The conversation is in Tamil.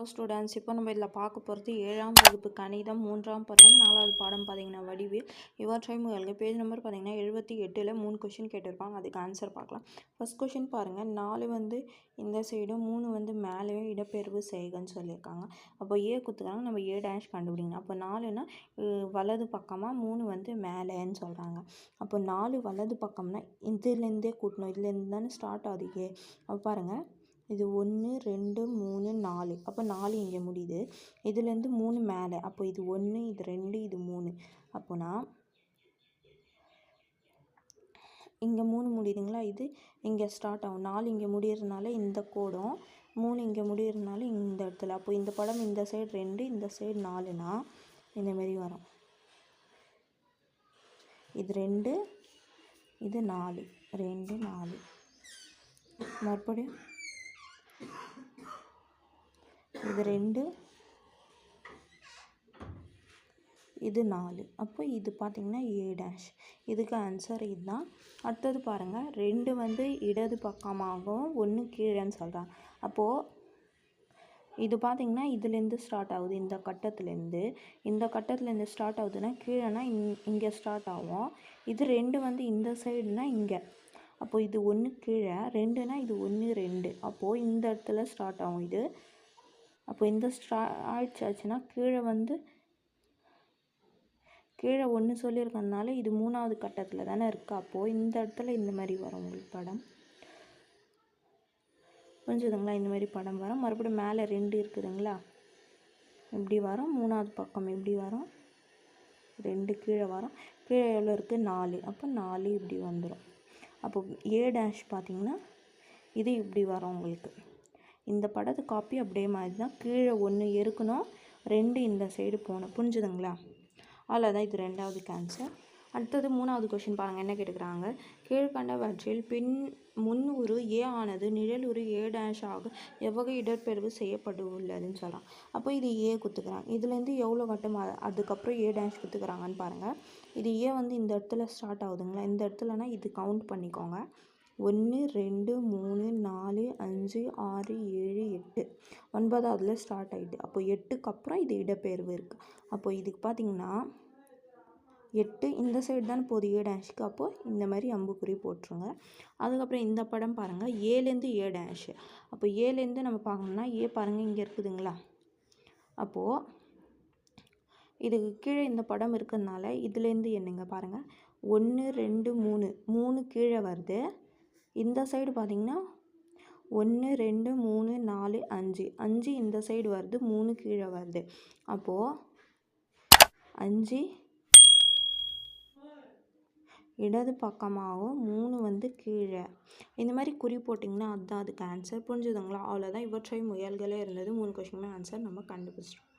ஹலோ ஸ்டூடெண்ட்ஸ் இப்போ நம்ம இதில் பார்க்க போகிறது ஏழாம் வகுப்பு கணிதம் மூன்றாம் பருவம் நாலாவது பாடம் பார்த்தீங்கன்னா வடிவில் இவற்றை முயல்கள் பேஜ் நம்பர் பார்த்தீங்கன்னா எழுபத்தி எட்டில் மூணு கொஷின் கேட்டிருப்பாங்க. அதுக்கு ஆன்சர் பார்க்கலாம். ஃபர்ஸ்ட் கொஷின் பாருங்கள் நாலு வந்து இந்த சைடும் மூணு வந்து மேலேயும் இடப்பெயர்வு செய்கன்னு சொல்லியிருக்காங்க. அப்போ ஏ குத்துக்கிறாங்க. நம்ம ஏ டேஷ் கண்டுபிடிக்கணும் அப்போ நாலுனா வலது பக்கமாக மூணு வந்து மேலேன்னு சொல்கிறாங்க அப்போ நாலு வலது பக்கம்னா இதுலேருந்தே கூட்டணும். இதுலேருந்து தானே ஸ்டார்ட் ஆகுது ஏ அப்போ பாருங்கள் இது ஒன்று ரெண்டு மூணு நாலு. அப்போ நாலு இங்கே முடியுது. இதுலேருந்து மூணு மேலே. அப்போ இது ஒன்று இது ரெண்டு இது மூணு. அப்போனா இங்கே மூணு முடியுதுங்களா? இது இங்கே ஸ்டார்ட் ஆகும். நாலு இங்கே முடியறதுனால இந்த கோடும் மூணு இங்கே முடியறதுனால இந்த இடத்துல. அப்போ இந்த படம் இந்த சைடு ரெண்டு இந்த சைடு நாலுனா இந்தமாரி வரும். இது ரெண்டு இது நாலு. ரெண்டு நாலு. மறுபடியும் இது ரெண்டு. இது நாலு. அப்போ இது பார்த்திங்கன்னா ஏ டேஷ் இதுக்கு ஆன்சர் இதுதான். அடுத்தது பாருங்கள் ரெண்டு வந்து இடது பக்கமாகவும் ஒன்று கீழேன்னு சொல்கிறாங்க அப்போது இது பார்த்திங்கன்னா இதுலேருந்து ஸ்டார்ட் ஆகுது. இந்த கட்டத்துலேருந்து. இந்த கட்டத்துலேருந்து ஸ்டார்ட் ஆகுதுன்னா கீழேனா இங் இங்கே ஸ்டார்ட் ஆகும். இது ரெண்டு வந்து இந்த சைடுனா இங்கே. அப்போது இது ஒன்று கீழே ரெண்டுனா இது ஒன்று ரெண்டு. அப்போது இந்த இடத்துல ஸ்டார்ட் ஆகும் இது. அப்போ இந்த ஸ்டா ஆயிடுச்சாச்சுன்னா கீழே வந்து கீழே ஒன்று சொல்லியிருக்கறதுனால இது மூணாவது கட்டத்தில் தானே இருக்குது அப்போது இந்த இடத்துல இந்த மாதிரி வரும் உங்களுக்கு படம். புரிஞ்சுதுங்களா? இந்த மாதிரி படம் வரும். மறுபடியும் மேலே ரெண்டு இருக்குதுங்களா? இப்படி வரும். மூணாவது பக்கம் எப்படி வரும். ரெண்டு கீழே வரும். கீழே எவ்வளோ இருக்குது நாலு. அப்போ நாலு இப்படி வந்துடும் அப்போ ஏ டேஷ் பார்த்திங்கன்னா இது இப்படி வரும் உங்களுக்கு. இந்த படத்து காப்பி அப்படியே மாதிரி தான் கீழே ஒன்று இருக்கணும் ரெண்டு இந்த சைடு போகணும். புரிஞ்சுதுங்களா? அவ்வளோதான் இது ரெண்டாவது கேன்சர் அடுத்தது மூணாவது கொஷின் பாருங்கள் என்ன கேட்டுக்கிறாங்க? கீழ்கண்டவற்றில் பின் முன்னுரு ஏ ஆனது நிழலுரு ஏ டேஷ் ஆக எவ்வகை இடர்பெயர்வு செய்யப்பட்டு உள்ளதுன்னு சொல்லலாம். அப்போ இது ஏ குத்துக்கிறாங்க. இதுலேருந்து எவ்வளோ வட்டம் அதுக்கப்புறம் ஏ டேஷ் குத்துக்கிறாங்கன்னு பாருங்கள் இது ஏ வந்து இந்த இடத்துல ஸ்டார்ட் ஆகுதுங்களா? இந்த இடத்துலனா இது கவுண்ட் பண்ணிக்கோங்க. ஒன்று ரெண்டு மூணு நாலு அஞ்சு ஆறு ஏழு எட்டு. ஒன்பதாவதுல ஸ்டார்ட் ஆகிட்டு அப்போ எட்டுக்கு அப்புறம் இது இடப்பெயர்வு இருக்குது அப்போ இதுக்கு பார்த்தீங்கன்னா எட்டு இந்த சைடு தானே போகுது ஏ டேஷ்க்கு அப்போது இந்த மாதிரி அம்புக்குறி போட்டுருங்க. அதுக்கப்புறம் இந்த படம் பாருங்கள் ஏலேருந்து ஏ டேஷு அப்போ ஏலேருந்து நம்ம பார்க்கணும்னா ஏ பாருங்கள் இங்கே இருக்குதுங்களா? அப்போது இதுக்கு கீழே இந்த படம் இருக்கிறதுனால இதுலேருந்து என்னங்க பாருங்கள் ஒன்று ரெண்டு மூணு. மூணு கீழே வருது. இந்த சைடு பார்த்தீங்கன்னா ஒன்று ரெண்டு மூணு நாலு அஞ்சு. அஞ்சு இந்த சைடு வருது மூணு கீழே வருது. அப்போது அஞ்சு இடது பக்கமாகவும் மூணு வந்து கீழே. இந்த மாதிரி குறி போட்டிங்கன்னா அதுதான் அதுக்கு ஆன்சர் புரிஞ்சுதுங்களா? அவ்வளோதான் இவற்றை முயல்களே இருந்தது. மூணு கொஷினுமே ஆன்சர் நம்ம கண்டுபிடிச்சிட்டோம்.